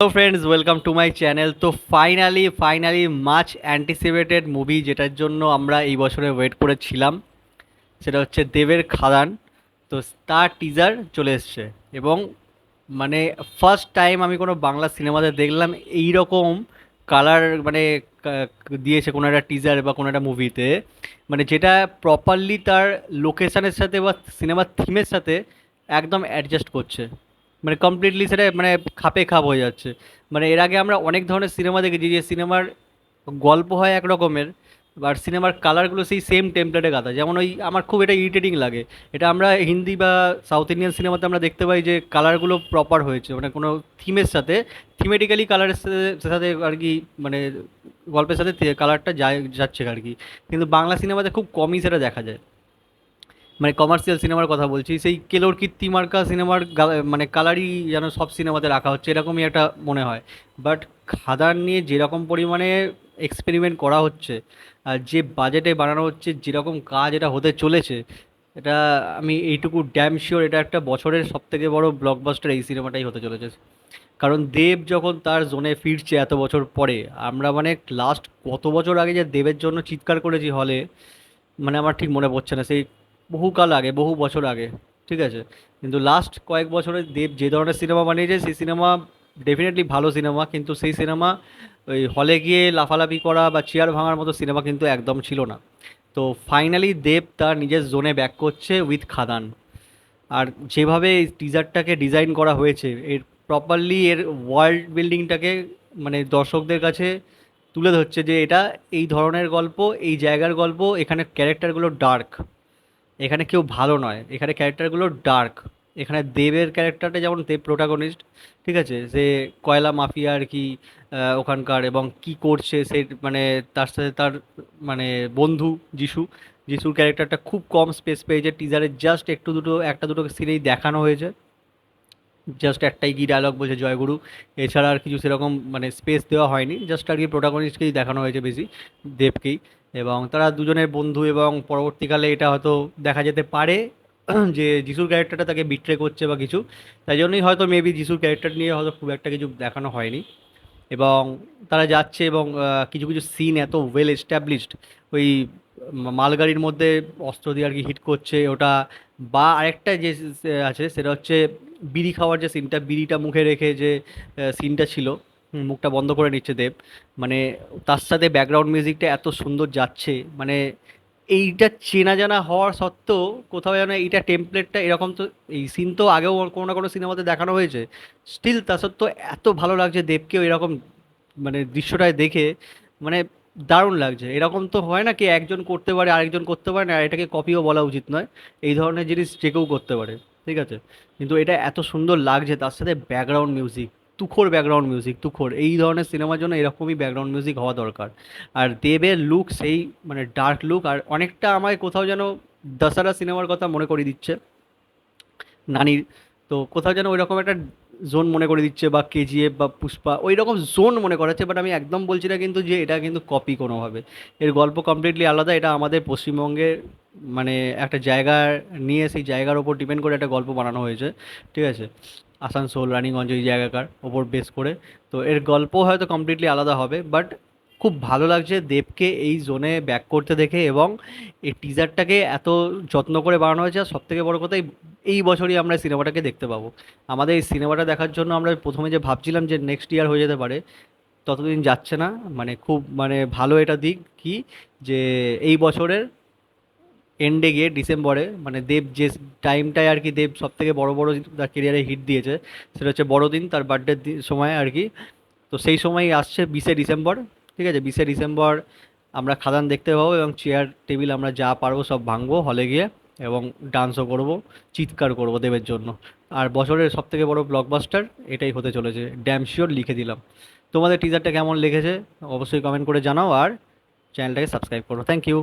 Hello friends welcome to my channel তো finally finally much anticipated movie যেটার জন্য আমরা এই বছরে ওয়েট করেছিলাম, সেটা হচ্ছে দেবের খাদান। তো তার টিজার চলে এসছে এবং মানে ফার্স্ট টাইম আমি কোনো বাংলা সিনেমাতে দেখলাম এই রকম কালার মানে দিয়েছে কোনো একটা টিজার বা কোনো একটা মুভিতে মানে যেটা প্রপারলি তার লোকেশানের সাথে বা সিনেমার থিমের সাথে একদম অ্যাডজাস্ট করছে। মানে কমপ্লিটলি সেটা মানে খাপে খাপ হয়ে যাচ্ছে। মানে এর আগে আমরা অনেক ধরনের সিনেমা দেখেছি যে সিনেমার গল্প হয় এক রকমের আর সিনেমার কালারগুলো সেই সেম টেমপ্লেটে গাঁথা। যেমন ওই আমার খুব এটা ইরিটেটিং লাগে। এটা আমরা হিন্দি বা সাউথ ইন্ডিয়ান সিনেমাতে আমরা দেখতে পাই যে কালারগুলো প্রপার হয়েছে। মানে কোনো থিমের সাথে থিমেটিক্যালি কালারের সাথে আর কি মানে গল্পের সাথে কালারটা যায়, যাচ্ছে আর কি। কিন্তু বাংলা সিনেমাতে খুব কমই সেটা দেখা যায়। মানে কমার্শিয়াল সিনেমার কথা বলছি, সেই কেলোর কীর্তি মার্কা সিনেমার মানে কালারই যেন সব সিনেমাতে রাখা হচ্ছে, এরকমই একটা মনে হয়। বাট খাদান নিয়ে যেরকম পরিমাণে এক্সপেরিমেন্ট করা হচ্ছে, আর যে বাজেটে বানানো হচ্ছে, যেরকম কাজ এটা হতে চলেছে, এটা আমি এইটুকু ড্যাম শিওর এটা একটা বছরের সব সবথেকে বড় ব্লকবাস্টার এই সিনেমাটাই হতে চলেছে। কারণ দেব যখন তার জোনে ফিরছে এত বছর পরে, আমরা মানে লাস্ট কত বছর আগে যে দেবের জন্য চিৎকার করেছি হলে মানে আমার ঠিক মনে পড়ছে না, সেই বহুকাল আগে, বহু বছর আগে, ঠিক আছে? কিন্তু লাস্ট কয়েক বছরে দেব যে ধরনের সিনেমা বানিয়েছে, সেই সিনেমা ডেফিনেটলি ভালো সিনেমা কিন্তু সেই সিনেমা ওই হলে গিয়ে লাফালাফি করা বা চেয়ার ভাঙার মতো সিনেমা কিন্তু একদম ছিল না। তো ফাইনালি দেব তার নিজের জোনে ব্যাক করছে উইথ খাদান। আর যেভাবে এই টিজারটাকে ডিজাইন করা হয়েছে, এর প্রপারলি এর ওয়ার্ল্ড বিল্ডিংটাকে মানে দর্শকদের কাছে তুলে ধরছে যে এটা এই ধরনের গল্প, এই জায়গার গল্প, এখানে ক্যারেক্টারগুলো ডার্ক এখানে কেউ ভালো নয়। এখানে ক্যারেক্টারগুলো ডার্ক এখানে দেবের ক্যারেক্টারটা যেমন দেব প্রোটাগনিস্ট ঠিক আছে? যে কয়লা মাফিয়া আর কি ওখানকার এবং কি করছে সে মানে তার সাথে তার মানে বন্ধু যিশু। যিশুর ক্যারেক্টারটা খুব কম স্পেস পেয়েছে। টিজারে জাস্ট একটু দুটো, একটা দুটো সিনেই দেখানো হয়েছে। জাস্ট একটাই কি ডায়লগ বলছে জয়গুরু এছাড়া আর কিছু সেরকম মানে স্পেস দেওয়া হয়নি। জাস্ট আর কি প্রোটাগনিস্টকেই দেখানো হয়েছে বেশি, দেবকেই। এবং তারা দুজনের বন্ধু এবং পরবর্তীকালে এটা হয়তো দেখা যেতে পারে যে যিশুর ক্যারেক্টারটা তাকে বিট্রে করছে বা কিছু। তাই জন্যই হয়তো মেবি যিশুর ক্যারেক্টার নিয়ে হয়তো খুব একটা কিছু দেখানো হয়নি। এবং তারা যাচ্ছে এবং কিছু কিছু সিন এত ওয়েল এস্টাবলিশড ওই মালগাড়ির মধ্যে অস্ত্র দিয়ে আর কি হিট করছে, ওটা বা আরেকটা যে আছে সেটা হচ্ছে বিড়ি খাওয়ার যে সিনটা বিড়িটা মুখে রেখে যে সিনটা ছিল মুখটা বন্ধ করে নিচ্ছে দেব। মানে তার সাথে ব্যাকগ্রাউন্ড মিউজিকটা এত সুন্দর যাচ্ছে মানে এইটা চেনা জানা হওয়ার সত্ত্বেও কোথাও যেন এইটা টেমপ্লেটটা এরকম তো, এই সিন তো আগেও কোনো না কোনো সিনেমাতে দেখানো হয়েছে। স্টিল তা সত্ত্বেও এত ভালো লাগছে দেবকেও এরকম মানে দৃশ্যটায় দেখে মানে দারুণ লাগছে। এরকম তো হয় না কি একজন করতে পারে, আরেকজন করতে পারে না, আর এটাকে কপিও বলা উচিত নয়। এই ধরনের জিনিস যে কেউ করতে পারে, ঠিক আছে? কিন্তু এটা এত সুন্দর লাগছে, তার সাথে ব্যাকগ্রাউন্ড মিউজিক তুখোর ব্যাকগ্রাউন্ড মিউজিক তুখোর। এই ধরনের সিনেমার জন্য এরকমই ব্যাকগ্রাউন্ড মিউজিক হওয়া দরকার। আর দেবের লুক সেই মানে ডার্ক লুক আর অনেকটা আমায় কোথাও যেন দশারা সিনেমার কথা মনে করিয়ে দিচ্ছে। নানির, তো কোথাও যেন ওই রকম একটা জোন মনে করে দিচ্ছে বা কেজিএফ বা পুষ্পা ওই রকম জোন মনে করাচ্ছে বাট আমি একদম বলছি না কিন্তু যে এটা কিন্তু কপি কোনোভাবে। এর গল্প কমপ্লিটলি আলাদা, এটা আমাদের পশ্চিমবঙ্গের মানে একটা জায়গা নিয়ে সেই জায়গার ওপর ডিপেন্ড করে একটা গল্প বানানো হয়েছে, ঠিক আছে? আসানসোল, রানীগঞ্জ এই জায়গাকার ওপর বেস করে। তো এর গল্প হয়তো কমপ্লিটলি আলাদা হবে বাট খুব ভালো লাগছে দেবকে এই জোনে ব্যাক করতে দেখে এবং এই টিজারটাকে এত যত্ন করে বানানো হয়েছে আর সবথেকে বড় কথা এই- বছরই আমরা সিনেমাটাকে দেখতে পাবো। আমাদের এই সিনেমাটা দেখার জন্য আমরা প্রথমে যে ভাবছিলাম যে নেক্সট ইয়ার হয়ে যেতে পারে, ততদিন যাচ্ছে না। মানে খুব মানে ভালো এটা দিক কি যে এই বছরের এন্ডে গিয়ে ডিসেম্বরে মানে দেব যে টাইমটায় আর কি দেব সব থেকে বড়ো বড়ো তার কেরিয়ারে হিট দিয়েছে, সেটা হচ্ছে বড়দিন, তার বার্থডের সময় আর কি। তো সেই সময়ই আসছে বিশে ডিসেম্বর। ঠিক আছে, বিশে ডিসেম্বর আমরা খাদান দেখতে পাবো এবং চেয়ার টেবিল আমরা যা পারব সব ভাঙবো হলে গিয়ে এবং ডান্সও করব, চিৎকার করব দেবের জন্য। আর বছরের সব থেকে বড় ব্লকবাস্টার এটাই হতে চলেছে ড্যাম শিওর লিখে দিলাম। তোমাদের টিজারটা কেমন লেগেছে অবশ্যই কমেন্ট করে জানাও আর চ্যানেলটাকে সাবস্ক্রাইব করো। Thank you